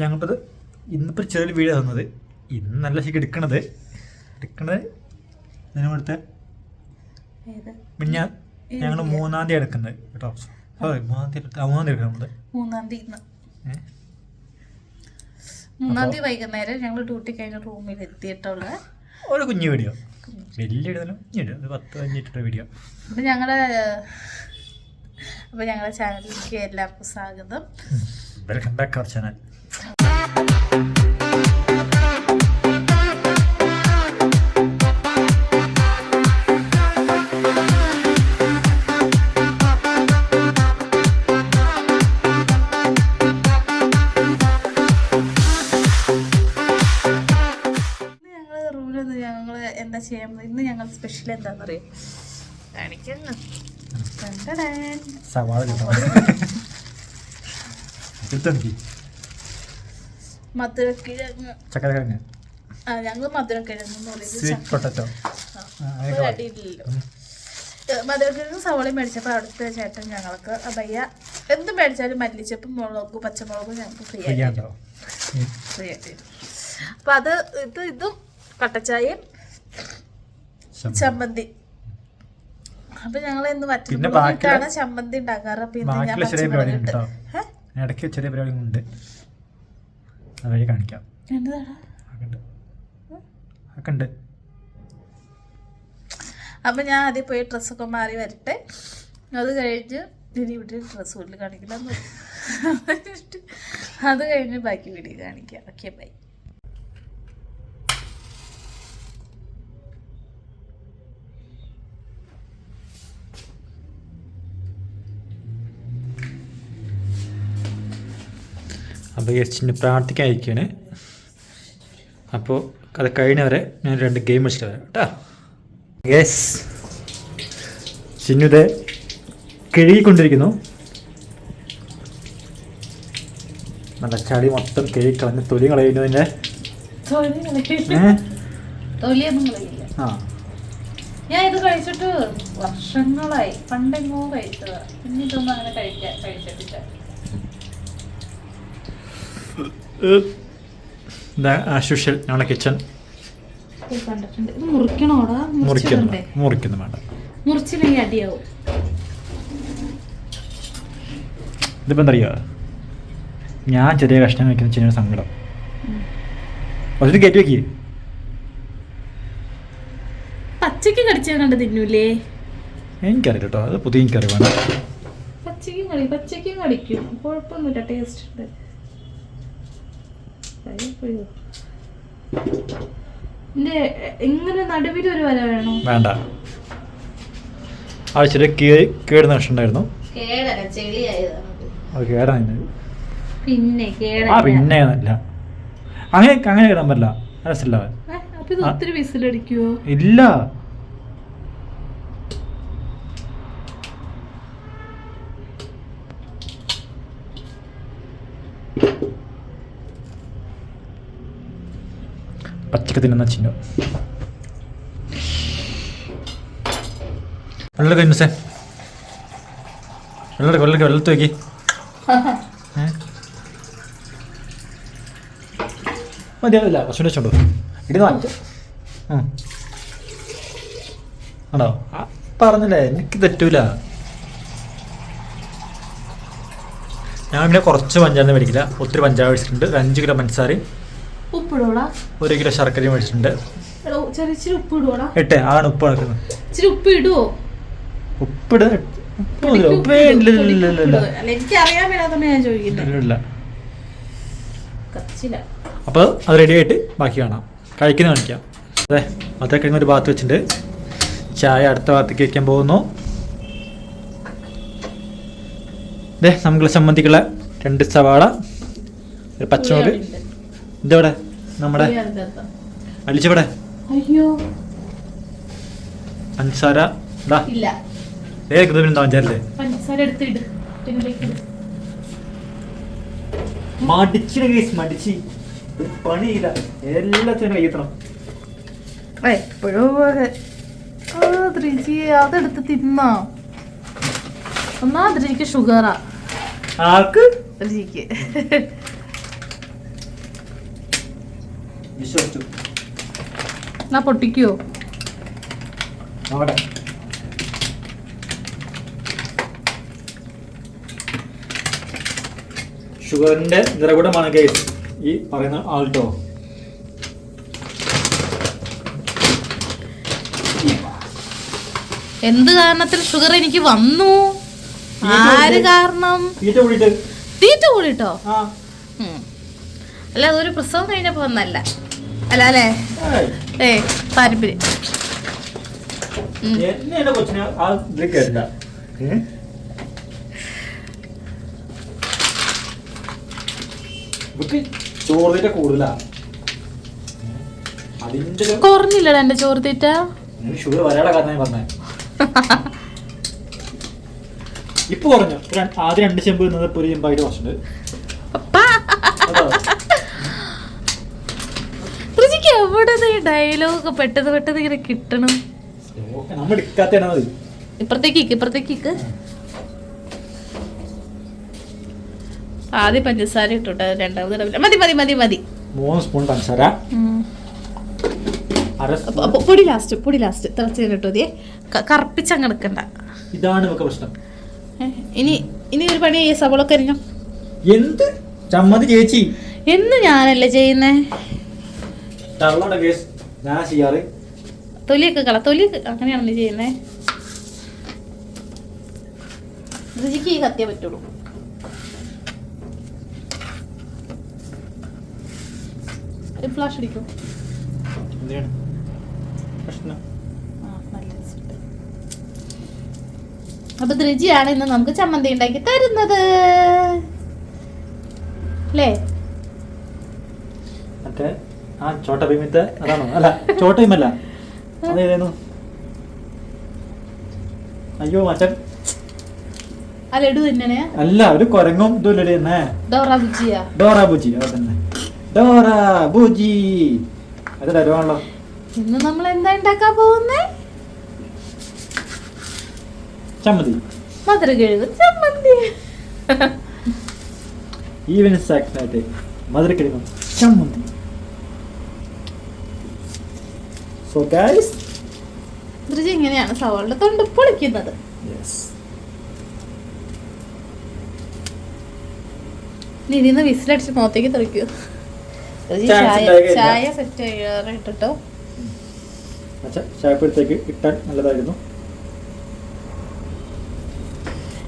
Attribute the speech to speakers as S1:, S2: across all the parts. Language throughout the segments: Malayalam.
S1: ഞങ്ങളിപ്പോൾ ഇന്നിപ്പോൾ ചെറിയൊരു വീഡിയോ തന്നത്. ഇന്ന് നല്ല ശരിക്കും എടുക്കണത്. എടുക്കണത്
S2: ഇതിനടുത്ത്
S1: പിന്നെ ഞങ്ങൾ മൂന്നാം തീയതി എടുക്കുന്നത് കേട്ടോ. സോറി മൂന്നാം തീയതി എടുക്കാം ആ, മൂന്നാം തീയതി എടുക്കുന്നത്
S2: മൂന്നാം തീയതി? മൂന്നാം തീയതി വൈകുന്നേരം ഞങ്ങൾ ഡ്യൂട്ടി കഴിഞ്ഞ റൂമിൽ എത്തിയിട്ടുള്ള
S1: ഒരു കുഞ്ഞു വീഡിയോ വലിയ കുഞ്ഞു വീഡിയോ ഒരു പത്ത് അഞ്ചിട്ട വീഡിയോ
S2: അപ്പം ഞങ്ങളുടെ അപ്പോൾ ഞങ്ങളുടെ ചാനലിലേക്ക് എല്ലാവർക്കും സ്വാഗതം.
S1: വെൽക്കം ബാക്ക് അവർ ചാനൽ
S2: എന്താ ചെയ്യാൻ? ഇന്ന് ഞങ്ങൾ സ്പെഷ്യൽ എന്താണെന്നറിയോ കാണിക്കുന്നു കണ്ടടാൻ.
S1: സവാള
S2: മധുരക്കിഴങ്ങ്.
S1: ചക്കരക്കിഴങ്ങ്.
S2: ആ ഞങ്ങൾ മധുരക്കിഴങ്ങ്
S1: പൊട്ടറ്റോ
S2: അടിയില്ലല്ലോ മധുരക്കിഴങ്ങ് സവോളയും മേടിച്ചപ്പോൾ അവിടുത്തെ ചേട്ടൻ ഞങ്ങൾക്ക് അതയ്യ എന്ത് മേടിച്ചാലും മല്ലിച്ചപ്പും മുളകും പച്ചമുളകും ഞങ്ങൾക്ക് ഫ്രീ ആയിട്ട്
S1: ചെയ്യാണ്ടോ
S2: ഫ്രീ ആയിട്ട് തരും. അപ്പൊ അത് ഇത് ഇതും കട്ടച്ചായയും ചമ്മന്തി. അപ്പൊ ഞങ്ങൾ ഇന്ന്
S1: പിന്നെ ബാക്കിയുള്ള-
S2: വറ്റിട്ടാണ് ചമ്മന്തി ഉണ്ടാക്കാറ്. അപ്പൊ ഇന്ന് ഞാൻ
S1: ബാക്കിയുള്ള ചെറിയ പരിപാടി ഉണ്ട്
S2: പച്ചമുളക്
S1: കേട്ടോ ഇടയ്ക്ക് ചെറിയ പരിപാടി ഉണ്ട് അത് കാണിക്കാം. അതൊക്കെ ഉണ്ട്
S2: അപ്പൊ ഞാൻ ആദ്യം പോയി ഡ്രസ്സൊക്കെ മാറി വരട്ടെ. അത് കഴിഞ്ഞ് ഇനി ഇവിടെ ഡ്രസ്സ് കൂടുതൽ കാണിക്കില്ല അത് കഴിഞ്ഞ് ബാക്കി വീഡിയോ കാണിക്കാം. Okay bye.
S1: അപ്പോൾ ഗസ്റ്റിന്റെ പ്രാർത്ഥിക്കാതിരിക്കുകയാണ് അപ്പോൾ അത് കഴിഞ്ഞവരെ ഞാൻ രണ്ട് ഗെയിം വെച്ചിട്ട് വരാം കേട്ടോ. യെസ് ചിന്നുത കിഴുകിക്കൊണ്ടിരിക്കുന്നു നല്ല ചളി മൊത്തം കിഴി കളഞ്ഞ് തൊലി
S2: കളയുന്നു അതിന്റെ
S1: ആ.
S2: ഞാൻ ഇത് കഴിച്ചിട്ട് വർഷങ്ങളായി പണ്ടെങ്ങോ കഴിച്ചതാ. പിന്നെ ഇതൊന്നും അങ്ങനെ കഴിക്കാൻ കഴിച്ചിട്ടില്ല.
S1: കിച്ചൺ. മുറിക്കുന്നു മുറിക്കുന്നു വേണ്ട
S2: മുറിച്ചില്ലെങ്കിൽ അടിയാവും.
S1: ഇതിപ്പോൾ ഞാൻ ചെറിയ കഷ്ണം വെക്കുന്ന ചെറിയ സങ്കടം. ഒത്തിരി കയറ്റി വെക്കി.
S2: പച്ചക്ക് കടിച്ചാൽ കണ്ട് തിന്നൂലേ?
S1: എനിക്കറിയില്ല കേട്ടോ അത് പുതിയ എനിക്കറിവാണ്.
S2: പച്ചക്കും കടി പച്ചക്കും കടിക്കും. കുഴപ്പമൊന്നുമില്ല ടേസ്റ്റ് ഉണ്ട് അയ്യോ. ഇതിന്റെ ഇങ്ങനെ നടുവിൽ ഒരു വര വേണോ
S1: വേണ്ട. ആ ചെറിയ കീഴ് കേടുന്ന കഷ്ണം ഉണ്ടായിരുന്നു
S2: കേടല്ല ചെളിയായതാണ്.
S1: അത് കേടാണ്
S2: പിന്നെ
S1: ആ പിന്നെ അല്ല അങ്ങനെ അങ്ങനെ കേടാൻ പറ്റില്ല. ഇല്ല. പച്ചക്ക് തിന്നുന്ന ചിന്നു വെള്ളം കഴിഞ്ഞേ വെള്ളം വെള്ളം വെള്ളത്ത് വയ്ക്കി മതിയാവില്ല കുറച്ചുകൂടെ വെച്ചോണ്ടോ ഇടി മാറ്റ ആണോ? പറഞ്ഞില്ലേ എനിക്ക് തെറ്റൂല. ഞാൻ പിന്നെ കുറച്ച് പഞ്ചാര മേടിക്കില്ല. ഒത്തിരി പഞ്ചാബ് മേടിച്ചിട്ടുണ്ട്. ഒരു അഞ്ച് കിലോ പഞ്ചസാരയും
S2: ഉപ്പിടൂടാ?
S1: ഒരു കിലോ ശർക്കര മേടിച്ചിട്ടുണ്ട്.
S2: ചെറിയ ഉപ്പ് ഇടുവോടാ
S1: ഇട്ടെ ആണ് ഉപ്പ്
S2: ഇച്ചിരി ഉപ്പ് ഇടുവോ
S1: ഉപ്പിട് ഉപ്പ് മതിയോ? ഉപ്പ് വേണ്ടില്ല
S2: അല്ല എനിക്ക് അറിയാൻ മേലാത്തോണ്ട് ഞാൻ കച്ചില്ല
S1: അപ്പോൾ അത് റെഡി ആയിട്ട് ബാക്കി കാണാം. കഴിക്കുന്ന കാണിക്കാം. അതെ അത്ര കഴിഞ്ഞ ഒരു ഭാഗത്ത് വെച്ചിട്ടുണ്ട്. ചായ അടുത്ത ഭാഗത്തേക്ക് വയ്ക്കാൻ പോകുന്നു. അതെ നമുക്ക് സംബന്ധിക്കുള്ള രണ്ട് സവാള ഒരു പച്ചമുളക്. ഇതെവിടെ? നമ്മുടെ അടിച്ചവിടെ.
S2: അയ്യോ.
S1: പഞ്ചസാര
S2: ഇല്ല.
S1: ഏതൊക്കെ പിന്നെ പഞ്ചാരല്ലേ
S2: പഞ്ചസാര എടുത്ത് ഇട്. ഇതിലേക്ക് ഇട്.
S1: മടിച്ചിന് കേസ് മടിച്ച്. പണിയില്ല എല്ലാത്തിനും കയ്യെത്തണം.
S2: എപ്പോഴും പോലെ ആ അതെടുത്ത് തിന്നോ. ഒന്നാമത് എനിക്ക് ഷുഗറാ.
S1: ആർക്ക്?
S2: രുചിക്ക്
S1: വിശ്വസിച്ചു.
S2: എന്നാ പൊട്ടിക്കോ?
S1: നോക്കട്ടെ ഷുഗറിന്റെ നിറകുടമാണ് കേസ് ഈ പറയുന്ന ആൾട്ടോ.
S2: എന്ത് കാരണത്തിൽ ഷുഗർ എനിക്ക് വന്നു? ആര് കാരണം?
S1: തീറ്റ
S2: കൂടിട്ടോ? അല്ല അതൊരു പ്രസവം കഴിഞ്ഞപ്പോ വന്നല്ല അല്ല. ഏ
S1: കേട്ടില്ല. ചോറ് തീറ്റ കൂടുതലാ. അതിന്റെ ഒരു-
S2: കുറഞ്ഞില്ലടാ എന്റെ ചോറ് തീറ്റ.
S1: ഷുഗർ വരാനുള്ള കാരണം ഞാൻ പറഞ്ഞേ. ഇപ്പൊ കുറഞ്ഞു. ആദ്യം രണ്ട് ചെമ്പ് നിന്നത് ഒരു ചെമ്പായിട്ട് കുറച്ചിട്ടുണ്ട്.
S2: ഡയലോഗ് പെട്ടെന്ന് പെട്ടെന്ന് ഇങ്ങനെ കിട്ടണം. ഇപ്പുറത്തേക്ക് ഇപ്പുറത്തേക്ക്. ആദ്യം പഞ്ചസാര ഇട്ടോട്ടെ രണ്ടാമത് മതി മതി മതി മതി.
S1: മൂന്ന് സ്പൂൺ പഞ്ചസാര.
S2: പൊടി ലാസ്റ്റ് പൊടി ലാസ്റ്റ് തിളച്ച് കഴിഞ്ഞിട്ടോ കറുപ്പിച്ച് അങ്ങ് എടുക്കണ്ട.
S1: ഇതാണ് നമുക്ക് പ്രശ്നം.
S2: ഇനി ഇനി ഒരു പണി സവള കരിഞ്ഞോ
S1: എന്ത്? ചമ്മന്തി ചേച്ചി.
S2: എന്ന് ഞാനല്ലേ ചെയ്യുന്നേ?
S1: തള്ളയുടെ കേസ് ഞാൻ ചെയ്യാറ്?
S2: തൊലിയൊക്കെ കള തൊലിയൊക്കെ അങ്ങനെയാണ് നീ ചെയ്യുന്നേ. രുചിക്ക് ഈ കത്തിയേ പറ്റുള്ളൂ. ഫ്ലാഷ് അടിക്കും. അപ്പൊ രുചിയാണ് ഇന്ന് നമുക്ക് ചമ്മന്തി ഉണ്ടാക്കി തരുന്നത്. അല്ലേ?
S1: മറ്റേ ആ ചോട്ട ഭീമത്തെ അതാണോ? അല്ല ചോട്ട ഭീമല്ല അതേതായിരുന്നു അയ്യോ
S2: മച്ചൻ
S1: അല്ല ഒരു കൊരങ്ങും ഇതുമില്ലടി എന്നേ
S2: ഡോറ
S1: ബുജി അത് തന്നെ. ഡോറ ബുജി അത്
S2: ഇന്ന് നമ്മൾ എന്താ ഉണ്ടാക്കാൻ പോകുന്നേ?
S1: ചമ്മന്തി.
S2: മധുരക്കിഴങ്ങ് ചമ്മന്തി.
S1: ഈവനിങ് സ്നാക്സിനായിട്ട് മധുരക്കിഴങ്ങ് ചമ്മന്തി. സോ ഗൈസ്
S2: രുചി ഇങ്ങനെയാണ് സവാളുടെ തൊണ്ട് പൊളിക്കുന്നത്?
S1: യെസ്
S2: ഇനി ഇതിന്ന് വിസിലടിച്ച് മുഖത്തേക്ക് തെറിക്കൂ. ചായ സെറ്റ് ചെയ്യാറിട്ടോ
S1: അച്ഛാ ചായപ്പഴത്തേക്ക് ഇട്ടാൽ നല്ലതായിരുന്നു.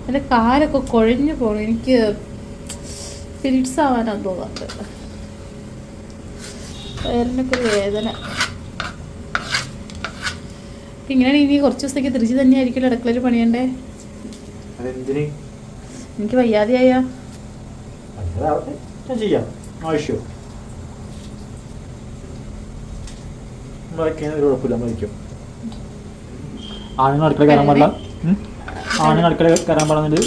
S2: എന്റെ കാലൊക്കെ കുഴഞ്ഞു പോകണം എനിക്ക് പീരീഡ്സ് ആവാനാണ് തോന്നാറുണ്ട് വയറിനൊക്കെ വേദന. ഇങ്ങനെയാണ് ഇനി കുറച്ച് ദിവസത്തേക്ക് തിരിച്ചു തന്നെയായിരിക്കും അടുക്കളയിൽ പണിയണ്ടേ? എനിക്ക് വയ്യാതെയായ.
S1: ആണുങ്ങൾ അടുക്കള കയറാൻ പാടില്ല? ആണുങ്ങൾ അടുക്കള കയറാൻ ഇത്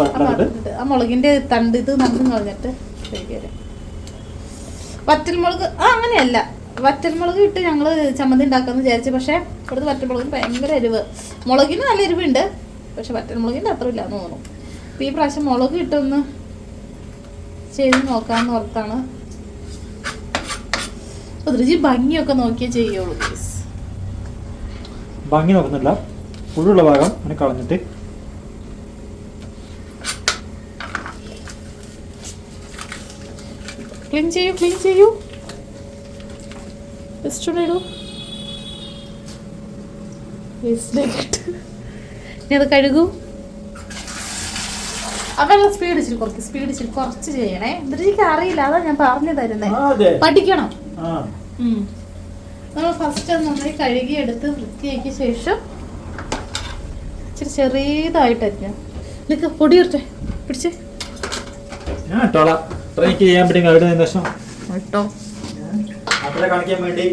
S1: പറഞ്ഞിട്ട്
S2: ആ മുളകിന്റെ തണ്ട് ഇത് നമുക്ക് കളഞ്ഞിട്ട് കഴിക്കാം വറ്റൽമുളക് ആ അങ്ങനെയല്ല. വറ്റൽമുളക് ഇട്ട് ഞങ്ങൾ ചമ്മന്തി ഉണ്ടാക്കാന്ന് വിചാരിച്ചു പക്ഷേ ഇവിടുത്തെ വറ്റൽമുളകിന് ഭയങ്കര എരിവ്. മുളകിന് നല്ല എരിവുണ്ട് പക്ഷെ വറ്റൽമുളകിന്റെ അത്ര ഇല്ലാന്ന് തോന്നുന്നു. അപ്പൊ ഈ പ്രാവശ്യം മുളക് ഇട്ടൊന്ന് ചെയ്ത് നോക്കാന്ന് ഓർത്താണ്. അപ്പൊ രുചി ഭംഗിയൊക്കെ നോക്കിയേ ചെയ്യുള്ളൂ പ്ലീസ്
S1: ഭംഗി നോക്കുന്നില്ല. പുഴുള്ള ഭാഗം അങ്ങനെ കളഞ്ഞിട്ട്.
S2: ക്ലീൻ ചെയ്യൂ ക്ലീൻ ചെയ്യൂ. ജസ്റ്റ് ഒന്ന് ഇടൂ വേസ്റ്റിലേക്കിട്ട് ഇനി അത് കഴുകൂ. അപ്പം സ്പീഡ് ഇച്ചിരി കുറയ്ക്ക് സ്പീഡ് ഇച്ചിരി കുറച്ച് ചെയ്യണേ. എന്നിട്ട് എനിക്ക് അറിയില്ല അതാ ഞാൻ പറഞ്ഞു തരുന്നേ. പഠിക്കണം. നമ്മൾ ഫസ്റ്റ് നന്നായി കഴുകിയെടുത്ത് വൃത്തിയാക്കിയ ശേഷം ഇച്ചിരി ചെറിയതായിട്ട് അരിഞ്ഞ നിനക്ക് പൊടി ഇറട്ടെ പിടിച്ചേ.
S1: ഞാൻ ഇട്ടോളാം. ഇത്ര ചെയ്യാൻ പറ്റും അവിടെ നിന്ന് ശേഷം. മക്കളെ കാണിക്കാൻ വേണ്ടി.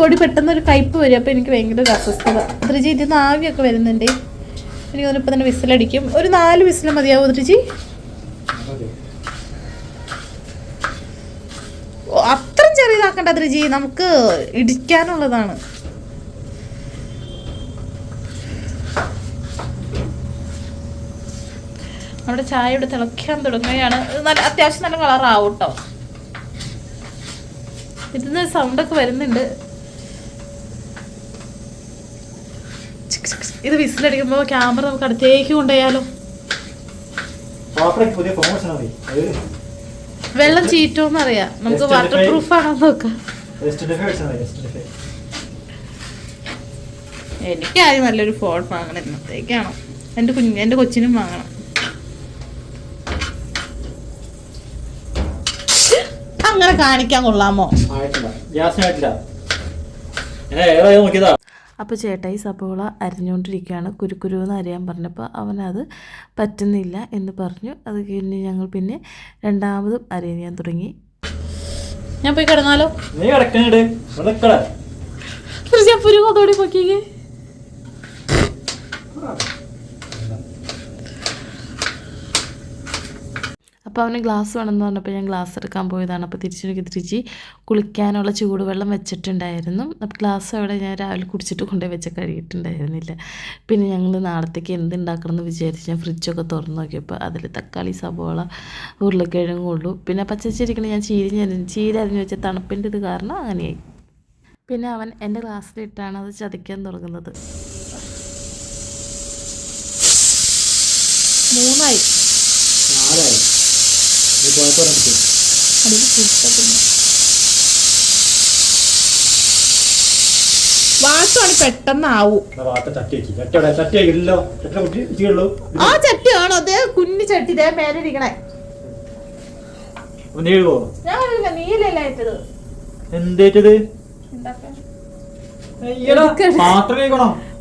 S2: പൊടി പെട്ടെന്ന് ഒരു കയ്പ് വരും അപ്പൊ എനിക്ക് ഭയങ്കര ഒരു അസ്വസ്ഥത. ധൃജി ഇതിന്ന് ആവിയൊക്കെ വരുന്നുണ്ട്. എനിക്ക് ഇപ്പൊ ഇപ്പം തന്നെ വിസിലടിക്കും. ഒരു നാല് വിസിൽ മതിയാവും ഓ, അത്രയും ചെറിയതാക്കണ്ട ധൃജി നമുക്ക് ഇടിക്കാനുള്ളതാണ്. നമ്മുടെ ചായ ഇവിടെ തിളയ്ക്കാൻ തുടങ്ങുകയാണ്. നല്ല അത്യാവശ്യം നല്ല കളറാവും കേട്ടോ ഇതിന്ന് സൗണ്ടൊക്കെ വരുന്നുണ്ട്. ഇത് വിസിലടിക്കുമ്പോൾ ക്യാമറ നമുക്ക് അടുത്തേക്ക് കൊണ്ടുപോയാലോ? വെള്ളം ചീറ്റോന്ന് അറിയാം. നമുക്ക് വാട്ടർ പ്രൂഫ് ആണോ നോക്കാം.
S1: എനിക്കായി
S2: എനിക്കാരും നല്ലൊരു ഫോൺ വാങ്ങണം. ഇന്നത്തേക്കാണോ? എന്റെ കുഞ്ഞ് എന്റെ കൊച്ചിനും വാങ്ങണം. അങ്ങനെ കാണിക്കാൻ കൊള്ളാമോ?
S1: അപ്പൊ ചേട്ട ഈ ഏതായാലും നോക്കിയതാ?
S3: അപ്പോൾ ചേട്ടായി സബോള അരിഞ്ഞുകൊണ്ടിരിക്കുകയാണ്. കുരുക്കുരുവെന്ന് അറിയാൻ പറഞ്ഞപ്പോൾ അവനത് പറ്റുന്നില്ല എന്ന് പറഞ്ഞു. അത് കഴിഞ്ഞ് ഞങ്ങൾ പിന്നെ രണ്ടാമതും അരിയാൻ തുടങ്ങി.
S2: ഞാൻ പോയി കിടന്നാലോ?
S1: നീ കിടക്കണേ ഇവിടെ നിക്കടാ.
S2: ഞാൻ പുരു കൊതോടി
S3: അപ്പോൾ അവന് ഗ്ലാസ് വേണമെന്ന് പറഞ്ഞപ്പോൾ ഞാൻ ഗ്ലാസ് എടുക്കാൻ പോയതാണ്. അപ്പോൾ തിരിച്ചെനിക്ക് തിരിച്ച് കുളിക്കാനുള്ള ചൂടുവെള്ളം വെച്ചിട്ടുണ്ടായിരുന്നു. അപ്പോൾ ഗ്ലാസ് അവിടെ ഞാൻ രാവിലെ കുടിച്ചിട്ട് കൊണ്ടുപോയി വെച്ച കഴിയിട്ടുണ്ടായിരുന്നില്ല പിന്നെ ഞങ്ങൾ നാളത്തേക്ക് എന്ത് ഉണ്ടാക്കണം എന്ന് വിചാരിച്ച് ഞാൻ ഫ്രിഡ്ജൊക്കെ തുറന്നു നോക്കിയപ്പോൾ അതിൽ തക്കാളി സവോള ഉരുളക്കിഴങ്ങും ഉള്ളൂ. പിന്നെ പച്ചച്ചിരിക്കണ ഞാൻ ചീരി ചീര അരിഞ്ഞ് വെച്ച തണുപ്പിന്റെ ഇത് കാരണം അങ്ങനെയായി. പിന്നെ അവൻ എന്റെ ഗ്ലാസ്സിലിട്ടാണ് അത് ചതിക്കാൻ തുടങ്ങുന്നത്
S2: മൂന്നായി
S1: നാലായി നീ പോയപ്പോ നിർത്തി.
S2: വാട്ടാണ് പെട്ടെന്നാവൂ
S1: എന്നാ വാർത്ത തട്ടി വെക്കി ചട്ടി അവിടെ ചട്ടി വെക്കില്ലല്ലോ ചട്ടി കുട്ടി പെട്ടെന്നാവും.
S2: ആ ചട്ടി ആണോ അതേ കുഞ്ഞു ചട്ടി ഇതേ മേലെ ഇരിക്കണേ
S1: നീ എഴുതുവോ
S2: ഞാൻ അറിയില്ല നീലല്ല ഇട്ടത്?
S1: എന്തേറ്റത്?
S2: ഉണ്ടാക്കാൻ
S1: അയ്യടാ,
S2: എടുക്കരുത്.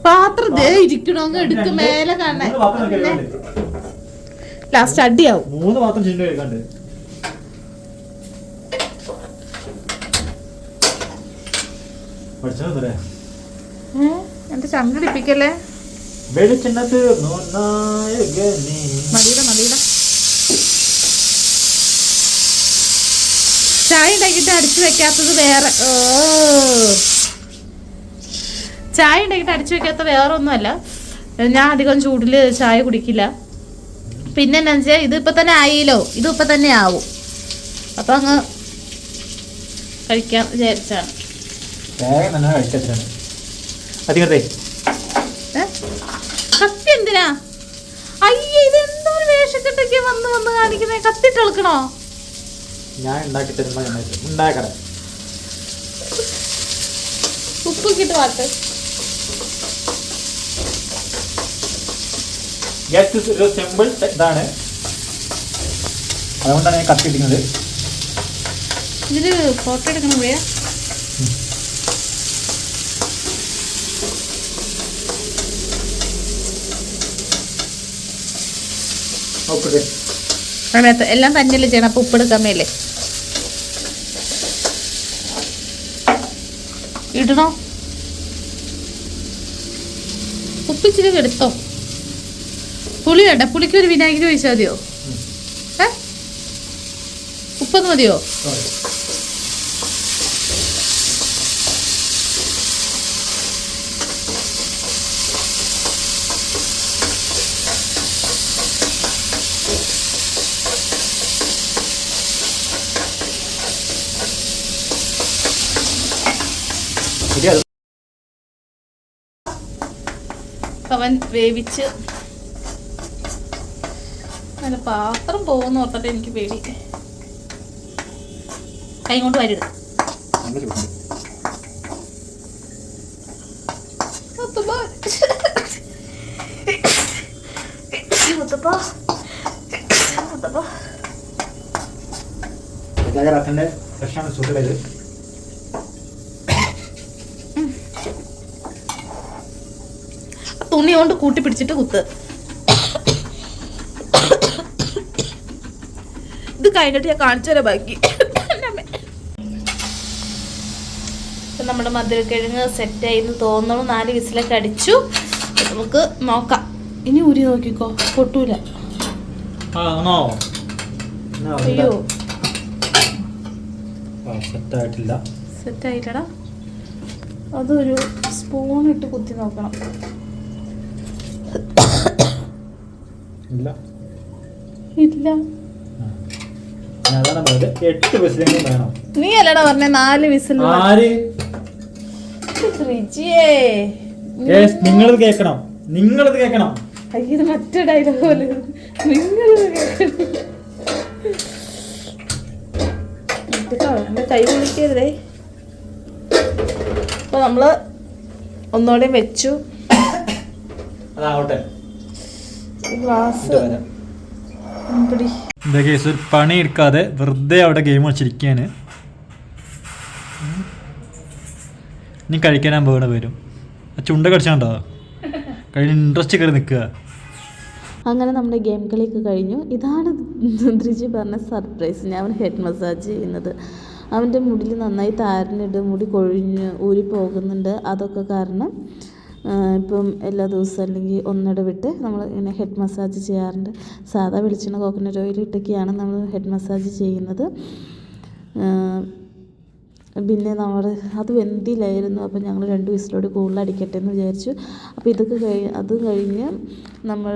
S1: പാത്രം
S2: ദേ ഇരിക്കണോന്ന് എടുക്ക് മേലെ
S1: കഴിക്കാനുണ്ട്
S2: ലാസ്റ്റ് അടിയാവും.
S1: മൂന്ന് പാത്രം ചിന്ത
S2: എന്റെ ചങ്കടിപ്പിക്കല്ലേ
S1: വെളിച്ചെണ്ണ തീർന്നു നായകനേ.
S2: മതിയില മതിയില ചായ ഉണ്ടാക്കിയിട്ട് അടിച്ചു വെക്കാത്തത് വേറെ ഓ. ചായ ഉണ്ടാക്കിയിട്ട് അടിച്ചു വെക്കാത്ത വേറെ ഒന്നുമല്ല ഞാൻ അധികം ചൂടിൽ ചായ കുടിക്കില്ല. പിന്നെ എന്നാ വെച്ചാൽ ഇത് ഇപ്പൊ തന്നെ ആയില്ലോ ഇത് ഇപ്പൊ തന്നെ ആവും. അപ്പൊ അങ്ങ് കഴിക്കാൻ വിചാരിച്ചാണ്.
S1: വേഗം തന്നെ കഴിച്ചാണ് അധികത്തെ
S2: ഏ? കത്തി എന്തിനാ അയ്യേ ഇത് എന്തോ ഒരു വേഷക്കെട്ടൊക്കെ വന്ന് വന്ന് കാണിക്കുന്നേ. കത്തിട്ട് എടുക്കണോ
S1: ഞാൻ ഉണ്ടാക്കി തരുമ്പോ നന്നായിട്ട് ഉണ്ടാക്കട.
S2: ഉപ്പ് കിട്ട് വാട്ട്
S1: ഗ്യാസ് ഒരു സിമ്പിൾ ഇതാണ്. അതുകൊണ്ടാണ് ഞാൻ കത്തിട്ടിരിക്കുന്നത്
S2: ഇതിൽ ഫോട്ടോ എടുക്കണം ഇവിടെ അതിനകത്ത് എല്ലാം തന്നെയല്ലേ ചെയ്യണം? അപ്പൊ ഉപ്പെടുക്കാൻ മേലെ ഇടണോ? ഉപ്പിച്ചിരി എടുത്തോ? പുളി വേണ്ട. പുളിക്ക് ഒരു വിനാഗിരി ഒഴിച്ചാൽ മതിയോ? ഏ? ഉപ്പൊന്ന് മതിയോ? അവൻ വേവിച്ച് നല്ല പാത്രം പോകുന്ന ഓർത്തിട്ട് എനിക്ക് പേടി. കൈ കൊണ്ട് വരിടും
S1: ഫ്രഷാണ് സുഖമായത്
S2: തുണി കൊണ്ട് കൂട്ടി പിടിച്ചിട്ട് കുത്ത്. ഇത് കഴിഞ്ഞിട്ട് ഞാൻ കാണിച്ചു തരാം ബാക്കി. നമ്മുടെ മധുരക്കിഴങ്ങ് സെറ്റ് എന്ന് തോന്നണം. നാല് വിസിലൊക്കെ അടിച്ചു. നമുക്ക് നോക്കാം. ഇനി ഊരി നോക്കിക്കോ. പൊട്ടൂല. അയ്യോ.
S1: സെറ്റായിട്ടില്ല.
S2: സെറ്റായില്ലടാ. അതൊരു സ്പൂൺ ഇട്ട് കുത്തി നോക്കണം.
S1: ഇല്ല.
S4: ഇല്ല.
S1: അതാണ് പറഞ്ഞത്. എട്ട് ബസ്സിലെങ്കിലും വേണം.
S4: നീ അല്ലടാ പറഞ്ഞ നാല് വിസിൽ
S1: ആര്?
S4: റിജിയേ.
S1: നിങ്ങളത് കേൾക്കണം. നിങ്ങളത് കേൾക്കണം.
S4: അയ്യത് മറ്റേ ഡയലോഗ് പോലെ. നിങ്ങൾ എന്റെ കൈ കുളിക്കരുതേ അപ്പൊ നമ്മൾ ഒന്നുകൂടെ വെച്ചു.
S1: അതാവട്ടെ.
S4: ഗ്ലാസ് പിടി
S1: എന്താ കേസ് ഒരു പണി എടുക്കാതെ വെറുതെ അവിടെ ഗെയിം കളിച്ചിരിക്കുകയാണ് നീ കഴിക്കാനാൻ പോകണ വരും. ആ ചുണ്ട കടിച്ചാണ്ടോ? കഴിഞ്ഞ ഇൻട്രസ്റ്റ് കയറി നിൽക്കുക.
S2: അങ്ങനെ നമ്മുടെ ഗെയിം കളിയൊക്കെ കഴിഞ്ഞു. ഇതാണ് ദ്രിജി പറഞ്ഞ സർപ്രൈസ് ഞാൻ ഹെഡ് മസാജ് ചെയ്യുന്നത്. അവന്റെ മുടിയിൽ നന്നായി താരനിട്ട് മുടി കൊഴിഞ്ഞ് ഊരി പോകുന്നുണ്ട് അതൊക്കെ കാരണം ഇപ്പം എല്ലാ ദിവസവും അല്ലെങ്കിൽ ഒന്നിടവിട്ട് നമ്മൾ ഇങ്ങനെ ഹെഡ് മസാജ് ചെയ്യാറുണ്ട്. സാധാ വെളിച്ചെണ്ണ കോക്കനട്ട് ഓയിൽ ഇട്ടൊക്കെയാണ് നമ്മൾ ഹെഡ് മസാജ് ചെയ്യുന്നത്. പിന്നെ നമ്മൾ അത് വെന്തിലായിരുന്നു അപ്പോൾ ഞങ്ങൾ രണ്ട് വിസിലോട് കൂടുതൽ അടിക്കട്ടെ എന്ന് വിചാരിച്ചു. അപ്പോൾ ഇതൊക്കെ കഴി അത് കഴിഞ്ഞ് നമ്മൾ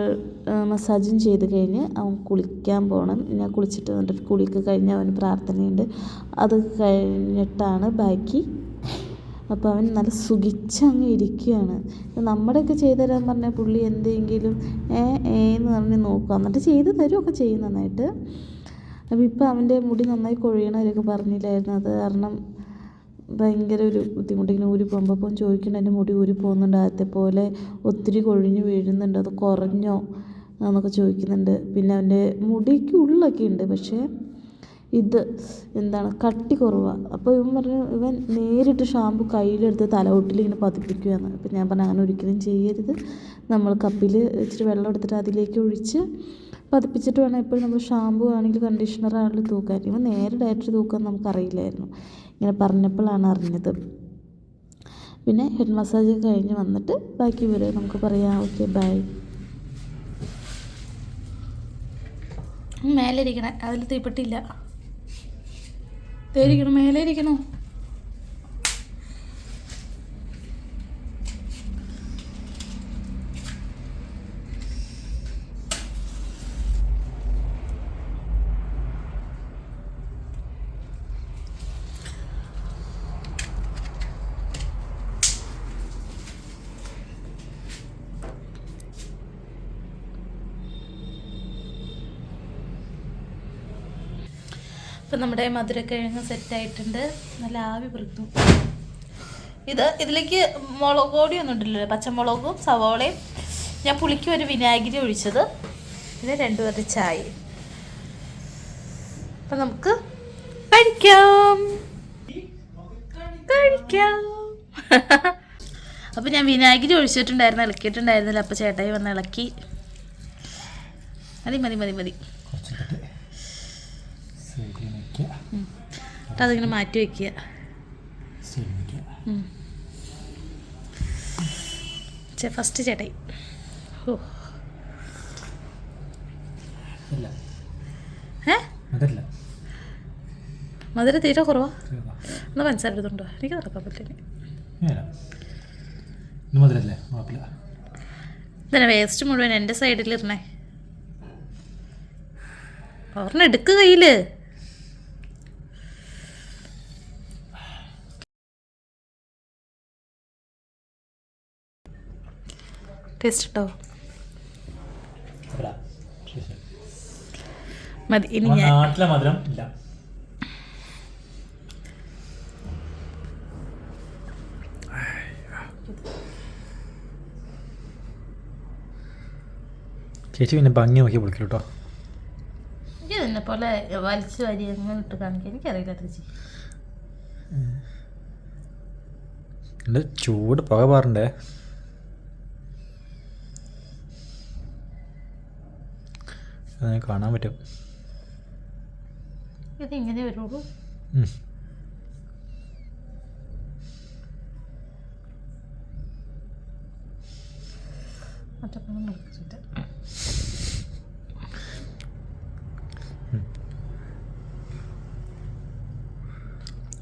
S2: മസാജും ചെയ്ത് കഴിഞ്ഞ് അവൻ കുളിക്കാൻ പോകണം ഞാൻ കുളിച്ചിട്ട് വന്നിട്ട് കുളിയൊക്കെ കഴിഞ്ഞ് അവന് പ്രാർത്ഥനയുണ്ട്. അത് കഴിഞ്ഞിട്ടാണ് ബാക്കി അപ്പോൾ അവൻ നല്ല സുഖിച്ചങ്ങ് ഇരിക്കുകയാണ് നമ്മുടെയൊക്കെ ചെയ്തു തരാൻ പറഞ്ഞാൽ പുള്ളി എന്തെങ്കിലും ഏ ഏന്ന് പറഞ്ഞ് നോക്കുക. എന്നിട്ട് ചെയ്ത് തരുമൊക്കെ ചെയ്യും നന്നായിട്ട്. അപ്പോൾ ഇപ്പോൾ അവന്റെ മുടി നന്നായി കൊഴിയണവരൊക്കെ പറഞ്ഞില്ലായിരുന്നു. അത് കാരണം ഭയങ്കര ഒരു ബുദ്ധിമുട്ട്. ഇങ്ങനെ ഊരി പോകുമ്പോൾ അപ്പം എന്റെ മുടി ഊരി പോകുന്നുണ്ട്. ആദ്യത്തെ പോലെ ഒത്തിരി കൊഴിഞ്ഞു വീഴുന്നുണ്ട്. അത് കുറഞ്ഞോ? എന്നൊക്കെ ചോദിക്കുന്നുണ്ട്. പിന്നെ അവന്റെ മുടിക്ക് ഉള്ളൊക്കെ ഉണ്ട്. പക്ഷേ ഇത് എന്താണ് കട്ടി കുറവാണ് അപ്പോൾ ഇവൻ പറഞ്ഞു ഇവൻ നേരിട്ട് ഷാമ്പു കയ്യിലെടുത്ത് തലവൊട്ടിൽ ഇങ്ങനെ പതിപ്പിക്കുകയാണ് അപ്പോൾ ഞാൻ പറഞ്ഞു അങ്ങനെ ഒരിക്കലും ചെയ്യരുത്. നമ്മൾ കപ്പിൽ ഇച്ചിരി വെള്ളം എടുത്തിട്ട് അതിലേക്ക് ഒഴിച്ച് പതിപ്പിച്ചിട്ട് വേണം എപ്പോഴും നമ്മൾ ഷാമ്പു ആണെങ്കിലും കണ്ടീഷണർ ആണെങ്കിലും തൂക്കാൻ. ഇവൻ നേരെ ഡയറക്റ്റ് തൂക്കാൻ നമുക്കറിയില്ലായിരുന്നു. ഇങ്ങനെ പറഞ്ഞപ്പോഴാണ് അറിഞ്ഞത്. പിന്നെ ഹെഡ് മസാജ് കഴിഞ്ഞ് വന്നിട്ട് ബാക്കി വരെ നമുക്ക് പറയാം. ഓക്കെ ബൈ
S4: മേലെ ഇരിക്കണേ അതിൽ തീപ്പെട്ടില്ല. ഇരിക്കണം മേലെ ഇരിക്കണോ? ഇപ്പം നമ്മുടെ മധുരക്കിഴങ്ങ് സെറ്റായിട്ടുണ്ട്. നല്ല ആവി വൃത്തു ഇത് ഇതിലേക്ക് മുളക് പൊടിയൊന്നും ഉണ്ടല്ലോ പച്ചമുളകും സവോളയും. ഞാൻ പുളിക്ക് ഒരു വിനാഗിരി ഒഴിച്ചത്. പിന്നെ രണ്ടു പേരുടെ ചായ. അപ്പം നമുക്ക് കഴിക്കാം. കഴിക്കാം. അപ്പം ഞാൻ വിനാഗിരി ഒഴിച്ചിട്ടുണ്ടായിരുന്നു ഇളക്കിയിട്ടുണ്ടായിരുന്നില്ല. അപ്പോൾ ചേട്ടായി വന്ന് ഇളക്കി. മതി മതി മതി മതി. എന്നിട്ട് അതിങ്ങനെ മാറ്റി വെക്കുക. ചേ ഫസ്റ്റ് ചേട്ടായി ഓ ഏ? മധുരം തീരെ കുറവാ. ഒന്ന് പഞ്ചസാര എടുത്തുണ്ടോ എനിക്ക് നടക്കാൻ പറ്റില്ല. ഇതന്നെ വേസ്റ്റ് മുഴുവൻ എന്റെ സൈഡിൽ ഇരണേ ഒരെണ്ണം എടുക്കുക കയ്യിൽ. ടേസ്റ്റ്
S1: കേട്ടോ
S4: മതി ഇനി ഞാൻ
S1: നാട്ടിലെ മധുരം ഇല്ല. ചേച്ചി പിന്നെ ഭംഗി നോക്കി വിളിക്കൂട്ടോ. കേട്ടോ
S4: എനിക്ക് പോലെ വലിച്ചു വാരി അങ്ങനെ ഇട്ട് കാണിക്കാൻ? എനിക്കറിയില്ല ചേച്ചി.
S1: എന്റെ ചൂട് പുക പാറണ്ടേ? അത് കാണാൻ പറ്റും.
S4: ഇത് ഇങ്ങനെ വരുള്ളൂ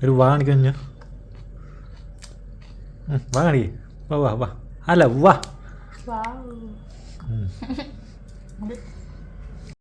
S1: ഒരു വാ കാണിക്കാൻ ഞാൻ വാ കാണിക്കേ. വാ വാ വാ. അല്ല വാ.
S4: അത്